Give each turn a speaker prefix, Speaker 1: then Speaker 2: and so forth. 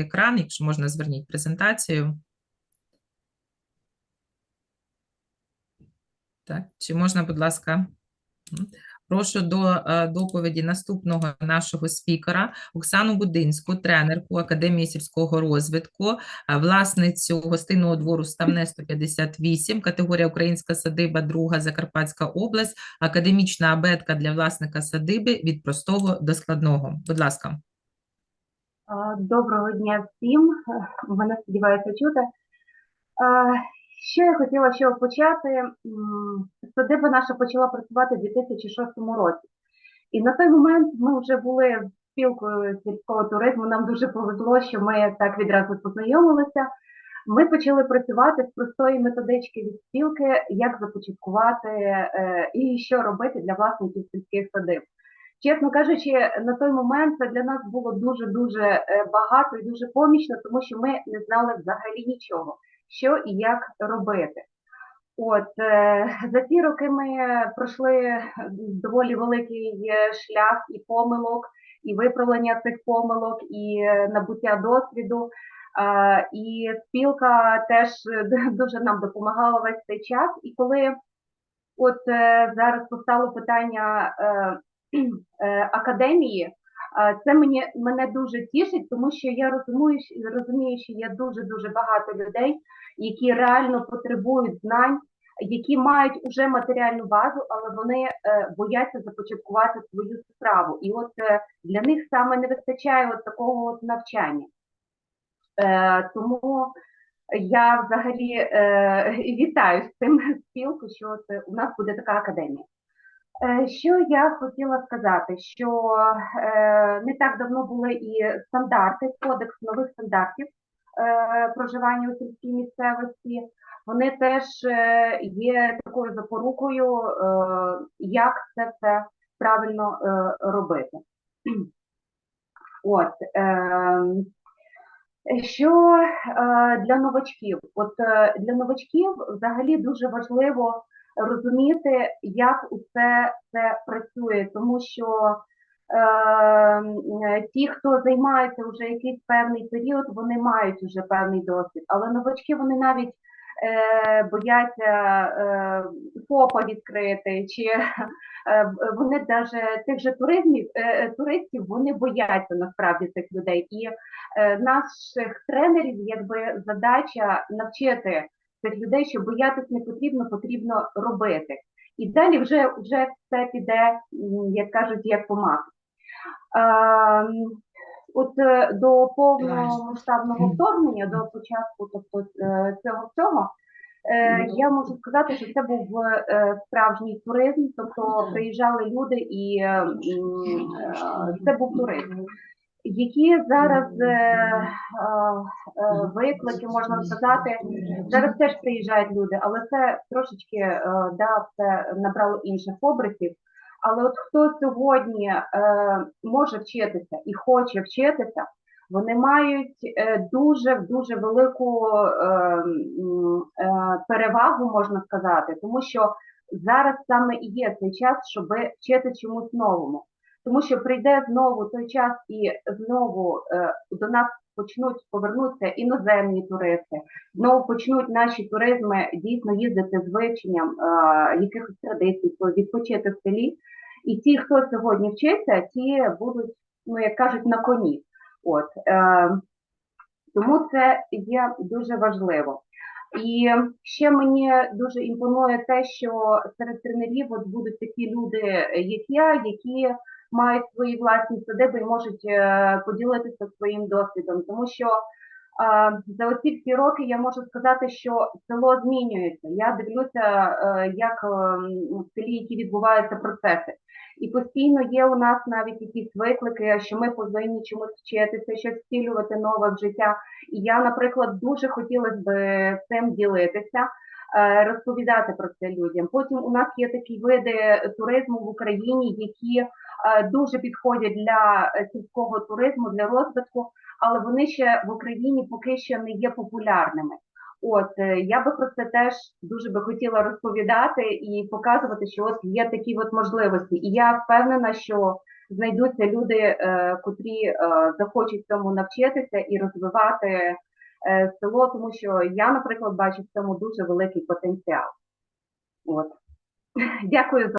Speaker 1: екран, якщо можна, зверніть презентацію. Так, чи можна, будь ласка? Прошу до е, доповіді наступного нашого спікера Оксану Будинську, тренерку Академії сільського розвитку, е, власницю гостинного двору Ставне 158, категорія Українська садиба, друга Закарпатська область, академічна абетка для власника садиби від простого до складного. Будь ласка.
Speaker 2: Доброго дня всім. Мене сподіваюся чути. Що я хотіла ще почати? Садиба наша почала працювати у 2006 році. І на той момент ми вже були спілкою сільського туризму. Нам дуже повезло, що ми так відразу познайомилися. Ми почали працювати з простої методички від спілки, як започаткувати е, і що робити для власників сільських садиб. Чесно кажучи, на той момент це для нас було дуже дуже е, багато і дуже помічно, тому що ми не знали взагалі нічого, що і як робити. От е, за ці роки ми пройшли доволі великий е, шлях і помилок, і виправлення цих помилок, і набуття досвіду. І спілка теж дуже нам допомагала весь цей час. І коли от зараз постало питання академії, е, це мені мене дуже тішить, тому що я розумію, розумію, що є дуже дуже багато людей, які реально потребують знань, які мають уже матеріальну базу, але вони е, бояться започаткувати свою справу. І от е, для них саме не вистачає от такого от навчання. Е, тому я взагалі е, вітаю з цим спілку, що от, е, у нас буде така академія. Е, Що я хотіла сказати, що е, не так давно були і стандарти, кодекс нових стандартів е, проживання у сільській місцевості. Вони теж є такою запорукою, як це все правильно робити. От, що для новачків? От для новачків взагалі дуже важливо розуміти, як усе це працює, тому що е, ті, хто займається вже якийсь певний період, вони мають вже певний досвід, але новачки вони навіть е, бояться е, ФОПа відкрити, чи е, вони навіть тих же туризмів, е, туристів вони бояться насправді цих людей. І е, наших тренерів якби задача навчити цих людей, що боятись не потрібно, потрібно робити. І далі вже, вже все піде, як кажуть, як по маслу. От е, до повномасштабного вторгнення, до початку тобто, е, цього всього, е, я можу сказати, що це був справжній туризм, тобто приїжджали люди і це був туризм. Які зараз е, е, е, виклики, можна сказати, зараз теж приїжджають люди, але це трошечки е, да, це набрало інших обертів. Але от хто сьогодні е, може вчитися і хоче вчитися, вони мають е, дуже дуже велику е, е, перевагу, можна сказати, тому що зараз саме і є цей час, щоб вчити чомусь новому. Тому що прийде знову той час, і знову е, до нас почнуть повернутися іноземні туристи, знову почнуть наші туризми дійсно їздити з вивченням е, якихось традицій, відпочити в селі. І ті, хто сьогодні вчиться, ті будуть, ну як кажуть, на коні. От е, тому це є дуже важливо. І ще мені дуже імпонує те, що серед тренерів от будуть такі люди, як я, які мають свої власні садиби і можуть е, поділитися своїм досвідом, тому що е, за оці всі роки я можу сказати, що село змінюється. Я дивлюся, е, як в селі, які відбуваються процеси. І постійно є у нас навіть якісь виклики, що ми повинні чомусь вчитися, щось втілювати нове в життя. І я, наприклад, дуже хотілося б цим ділитися, розповідати про це людям. Потім у нас є такі види туризму в Україні, які дуже підходять для е, сільського туризму, для розвитку, але вони ще в Україні поки що не є популярними. От е, я би про це теж дуже би хотіла розповідати і показувати, що от є такі от можливості. І я впевнена, що знайдуться люди, е, котрі е, захочуть цьому навчитися і розвивати е, село, тому що я, наприклад, бачу в цьому дуже великий потенціал. От. Дякую за